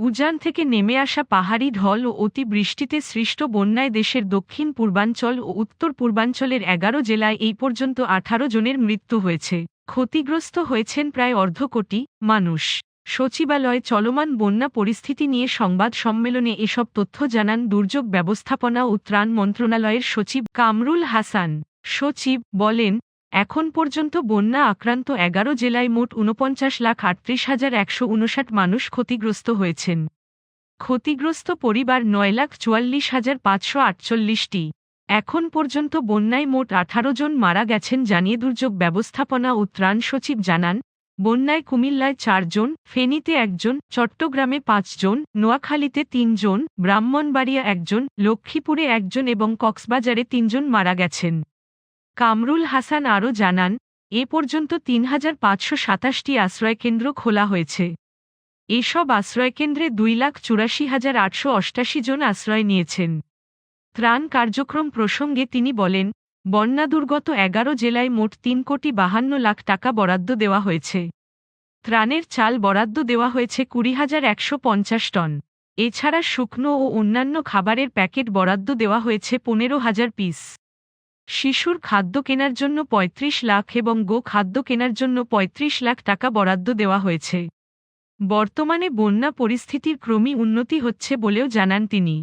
উজান থেকে নেমে আসা পাহাড়ি ঢল ও অতিবৃষ্টিতে সৃষ্ট বন্যায় দেশের দক্ষিণ পূর্বাঞ্চল ও উত্তর পূর্বাঞ্চলের এগারো জেলায় এই পর্যন্ত আঠারো জনের মৃত্যু হয়েছে। ক্ষতিগ্রস্ত হয়েছেন প্রায় অর্ধ কোটি মানুষ। সচিবালয়ে চলমান বন্যা পরিস্থিতি নিয়ে সংবাদ সম্মেলনে এসব তথ্য জানান দুর্যোগ ব্যবস্থাপনা ও ত্রাণ মন্ত্রণালয়ের সচিব কামরুল হাসান। সচিব বলেন এখন পর্যন্ত বন্যা আক্রান্ত এগারো জেলায় মোট ঊনপঞ্চাশ লাখ আটত্রিশ হাজার একশো উনষাট মানুষ ক্ষতিগ্রস্ত হয়েছেন। ক্ষতিগ্রস্ত পরিবার নয় লাখ চুয়াল্লিশ হাজার পাঁচশো আটচল্লিশটি। এখন পর্যন্ত বন্যায় মোট আঠারো জন মারা গেছেন জানিয়ে দুর্যোগ ব্যবস্থাপনা ও ত্রাণ সচিব জানান। বন্যায় কুমিল্লায় চারজন ফেনীতে একজন, চট্টগ্রামে পাঁচজন নোয়াখালীতে তিনজন ব্রাহ্মণবাড়িয়া একজন, লক্ষ্মীপুরে একজন এবং কক্সবাজারে তিনজন মারা গেছেন। কামরুল হাসান আরও জানান, এ পর্যন্ত তিন হাজার পাঁচশো সাতাশটি আশ্রয়কেন্দ্র খোলা হয়েছে। এসব আশ্রয়কেন্দ্রে দুই লাখ চুরাশি হাজার আটশো অষ্টাশি জন আশ্রয় নিয়েছেন। ত্রাণ কার্যক্রম প্রসঙ্গে তিনি বলেন বন্যাদুর্গত এগারো জেলায় মোট তিন কোটি বাহান্ন লাখ টাকা বরাদ্দ দেওয়া হয়েছে। ত্রাণের চাল বরাদ্দ দেওয়া হয়েছে কুড়ি হাজার একশো পঞ্চাশ টন। এছাড়া শুকনো ও অন্যান্য খাবারের প্যাকেট বরাদ্দ দেওয়া হয়েছে পনেরো হাজার পিস। শিশুর খাদ্য কেনার জন্য ৩৫ লাখ এবং গো খাদ্য কেনার জন্য ৩৫ লাখ টাকা বরাদ্দ দেওয়া হয়েছে। বর্তমানে বন্যা পরিস্থিতির ক্রমই উন্নতি হচ্ছে বলেও জানান তিনি।